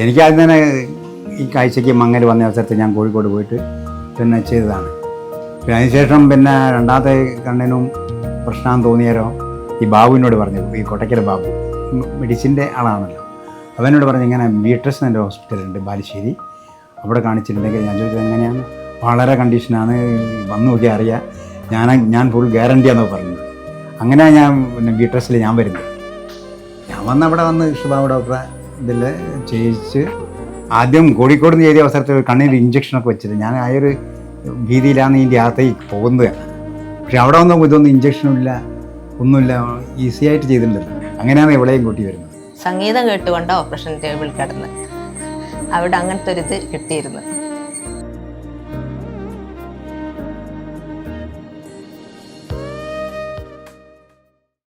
എനിക്ക് ആദ്യം തന്നെ ഈ കാഴ്ചയ്ക്ക് മങ്ങൽ വന്ന അവസരത്തിൽ ഞാൻ കോഴിക്കോട് പോയിട്ട് പിന്നെ ചെയ്തതാണ്. പിന്നെ അതിനുശേഷം പിന്നെ രണ്ടാമത്തെ കണ്ണിനും പ്രശ്നം തോന്നിയാലോ ഈ ബാബുവിനോട് പറഞ്ഞു ഈ കൊട്ടക്കര ബാബു മെഡിസിന്റെ ആളാണല്ലോ. അവനോട് പറഞ്ഞു ഇങ്ങനെ ബീട്രസ് എന്റെ ഹോസ്പിറ്റലുണ്ട് ബാലുശ്ശേരി. അവിടെ കാണിച്ചിട്ടുണ്ടെങ്കിൽ ഞാൻ ചോദിച്ചത് എങ്ങനെയാണ്? വളരെ കണ്ടീഷനാണ് വന്നു നോക്കി അറിയാം. ഞാൻ ഞാൻ ഫുൾ ഗ്യാരണ്ടിയാണെന്ന് പറഞ്ഞു അങ്ങനെ ഞാൻ പിന്നെ ബീട്രസിൽ ഞാൻ വരുന്നത്. ഞാൻ വന്ന് അവിടെ വന്ന് ഷുബാബ് ഡോക്ടറെ ഇതിൽ ചെയ്യിച്ച് ആദ്യം കോഴിക്കോട് നിന്ന് ചെയ്ത അവസരത്തിൽ കണ്ണിൽ ഇഞ്ചക്ഷനൊക്കെ വെച്ചിട്ട് ഞാൻ ആ ഒരു ഭീതിയിലാണ് ഇതിന്റെ അകത്തേക്ക് പോകുന്നത്. പക്ഷെ അവിടെ വന്നപ്പോൾ ഇതൊന്നും ഇല്ല ഒന്നുമില്ല ഈസി ആയിട്ട് ചെയ്തിട്ടുണ്ടല്ലോ അങ്ങനെയാണ് ഇവിടെയും കൂട്ടി വരുന്നത്. സംഗീതം കേട്ടുകൊണ്ട് ഓപ്പറേഷൻ ടേബിൾ കിടന്ന്. അവിടെ അങ്ങനത്തെ ഒരു ഇത് കിട്ടിയിരുന്നു.